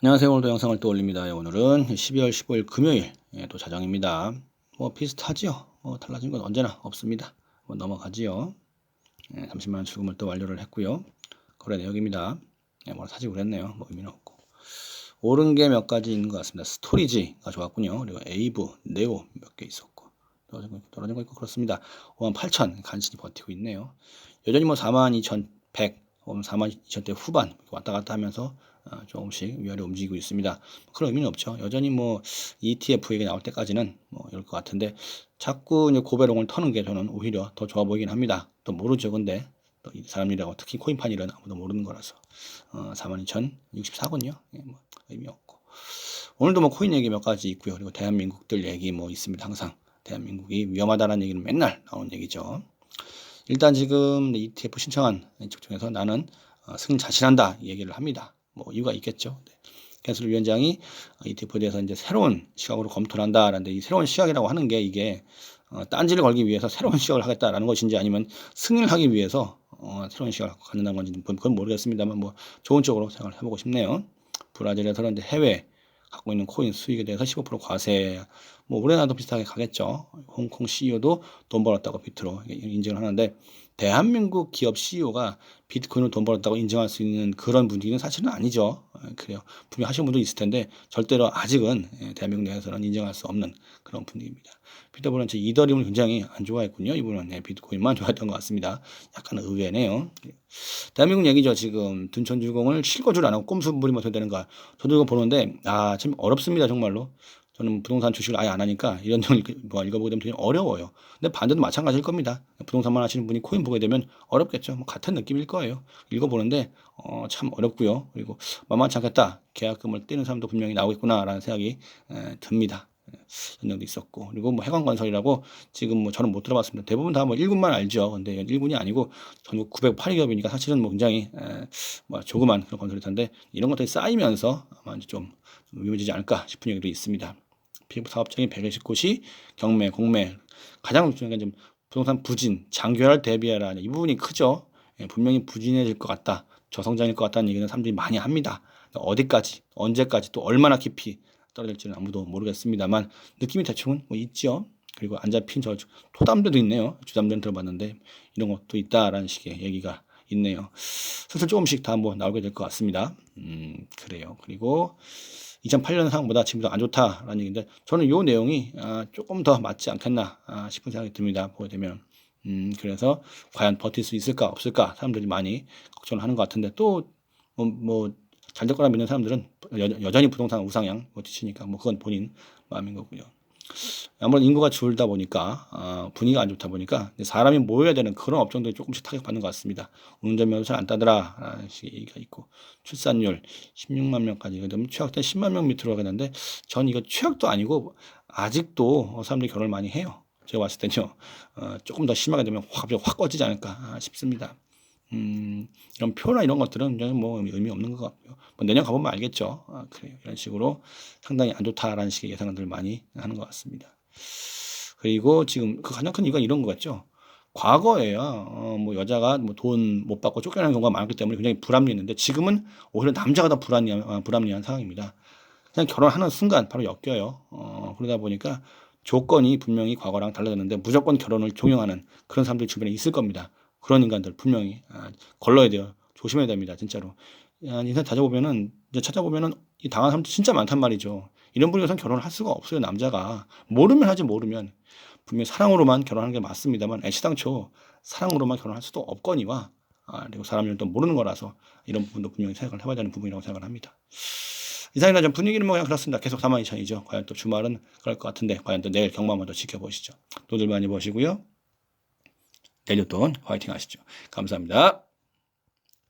안녕하세요. 오늘도 영상을 또 올립니다. 예, 오늘은 12월 15일 금요일 예, 또 자정입니다. 뭐 비슷하지요. 뭐 달라진 건 언제나 없습니다. 뭐 넘어가지요. 예, 30만 원 출금을 또 완료를 했고요. 거래 내역입니다. 예, 뭐 사지 그랬네요. 뭐 의미는 없고. 오른 게 몇 가지 있는 것 같습니다. 스토리지가 좋았군요. 그리고 에이브, 네오 몇 개 있었고. 떨어진 거 있고, 떨어진 거 있고 그렇습니다. 5만 8천 간신히 버티고 있네요. 여전히 뭐 4만 2,100, 4만 2천대 후반 왔다 갔다 하면서 어, 조금씩 위아래 움직이고 있습니다. 그런 의미는 없죠. 여전히 뭐 ETF 얘기 나올 때까지는 뭐 이럴 것 같은데 자꾸 이제 고배롱을 터는 게 저는 오히려 더 좋아 보이긴 합니다. 또 모르죠. 근데 또이 사람 일이라고 특히 코인판 일은 아무도 모르는 거라서 어, 42,064군요. 예, 뭐 의미 없고 오늘도 뭐 코인 얘기 몇 가지 있고요. 그리고 대한민국들 얘기 뭐 있습니다. 항상 대한민국이 위험하다는 얘기는 맨날 나오는 얘기죠. 일단 지금 ETF 신청한 쪽 중에서 나는 어, 승인 자신한다 이 얘기를 합니다. 뭐 이유가 있겠죠. 네. 캔슬 위원장이 ETF에 대해서 이제 새로운 시각으로 검토를 한다라는데 이 새로운 시각이라고 하는 게 이게 어, 딴지를 걸기 위해서 새로운 시각을 하겠다라는 것인지 아니면 승인을 하기 위해서 어, 새로운 시각을 갖는다는 건지 그건 모르겠습니다만 뭐 좋은 쪽으로 생각을 해보고 싶네요. 브라질에서 그런데 해외 갖고 있는 코인 수익에 대해서 15% 과세 뭐 우리나라도 비슷하게 가겠죠. 홍콩 CEO도 돈 벌었다고 비트로 인정을 하는데 대한민국 기업 CEO가 비트코인으로 돈 벌었다고 인정할 수 있는 그런 분위기는 사실은 아니죠. 어, 그래요. 분명 하시는 분도 있을 텐데 절대로 아직은 예, 대한민국 내에서는 인정할 수 없는 그런 분위기입니다. 제 이더리움을 굉장히 안 좋아했군요. 이분은 네, 비트코인만 좋아했던 것 같습니다. 약간 의외네요. 대한민국 얘기죠. 지금 둔천주공을 실거주를 안 하고 꼼수 부리면 어떻게 되는가. 저도 이거 보는데 아 참 어렵습니다 정말로. 저는 부동산 주식을 아예 안 하니까 이런 내용을 뭐 읽어보게 되면 되게 어려워요. 근데 반대도 마찬가지일 겁니다. 부동산만 하시는 분이 코인 보게 되면 어렵겠죠. 뭐 같은 느낌일 거예요. 읽어보는데 어, 참 어렵고요. 그리고 만만치 않겠다. 계약금을 떼는 사람도 분명히 나오겠구나라는 생각이 에, 듭니다. 연령도 있었고 그리고 뭐 해관건설이라고 지금 뭐 저는 못 들어봤습니다. 대부분 다 뭐 1군만 알죠. 근데 1군이 아니고 전국 908기업이니까 사실은 뭐 굉장히 에, 뭐 조그만 그런 건설일 텐데 이런 것들이 쌓이면서 아마 이제 좀 위험해지지 않을까 싶은 얘기도 있습니다. 피부 사업장이 120곳이 경매, 공매 가장 중요한 좀 부동산 부진, 장기화를 대비하라 이 부분이 크죠. 예, 분명히 부진해질 것 같다. 저성장일 것 같다는 얘기는 사람들이 많이 합니다. 어디까지, 언제까지, 또 얼마나 깊이 떨어질지는 아무도 모르겠습니다만 느낌이 대충은 뭐 있죠. 그리고 안 잡힌 저 토담들도 있네요. 주담들은 들어봤는데 이런 것도 있다라는 식의 얘기가 있네요. 슬슬 조금씩 다 뭐 나오게 될 것 같습니다. 음, 그래요. 그리고 2008년 상황보다 지금도 안 좋다라는 얘기인데 저는 이 내용이 아, 조금 더 맞지 않겠나 아, 싶은 생각이 듭니다. 보게 되면. 음, 그래서 과연 버틸 수 있을까 없을까 사람들이 많이 걱정을 하는 것 같은데 또 뭐, 뭐 잘될 거라 믿는 사람들은 여, 전히 부동산 우상향 버티시니까 뭐 그건 본인 마음인 거고요. 아무래도 인구가 줄다 보니까 어, 분위기가 안 좋다 보니까 사람이 모여야 되는 그런 업종들이 조금씩 타격받는 것 같습니다. 운전 면허 잘안 따더라 라는 식의 얘기가 있고 출산율 16만 명까지 그러면 최악 때 10만 명 밑으로 가겠는데 전 이거 최악도 아니고 아직도 사람들이 결혼을 많이 해요. 제가 봤을 때는요 어, 조금 더 심하게 되면 확, 확 꺼지지 않을까 싶습니다. 음, 이런 표나 이런 것들은 뭐 의미 없는 것 같고요. 뭐 내년 가보면 알겠죠. 아, 그래요. 이런 식으로 상당히 안 좋다라는 식의 예상들 많이 하는 것 같습니다. 그리고 지금 그 가장 큰 이유가 이런 것 같죠. 과거에요, 어, 뭐 여자가 뭐 돈 못 받고 쫓겨나는 경우가 많기 때문에 굉장히 불합리했는데 지금은 오히려 남자가 더 불합리한, 어, 불합리한 상황입니다. 그냥 결혼하는 순간 바로 엮여요. 어, 그러다 보니까 조건이 분명히 과거랑 달라졌는데 무조건 결혼을 종용하는 그런 사람들이 주변에 있을 겁니다. 그런 인간들 분명히 아, 걸러야 돼요. 조심해야 됩니다. 진짜로. 아, 인생 찾아보면은 이제 찾아보면은 이 당한 사람들 진짜 많단 말이죠. 이런 분이선 결혼을 할 수가 없어요. 남자가 모르면 하지 모르면 분명히 사랑으로만 결혼하는 게 맞습니다만 애시당초 사랑으로만 결혼할 수도 없거니와 아, 그리고 사람이 또 모르는 거라서 이런 부분도 분명히 생각을 해봐야 되는 부분이라고 생각을 합니다. 이상이나 좀 분위기는 뭐 그냥 그렇습니다. 계속 4만 2천이죠. 과연 또 주말은 그럴 것 같은데 과연 또 내일 경마 한번 더 지켜보시죠. 돈들 많이 버시고요. 내일도 화이팅 하시죠. 감사합니다.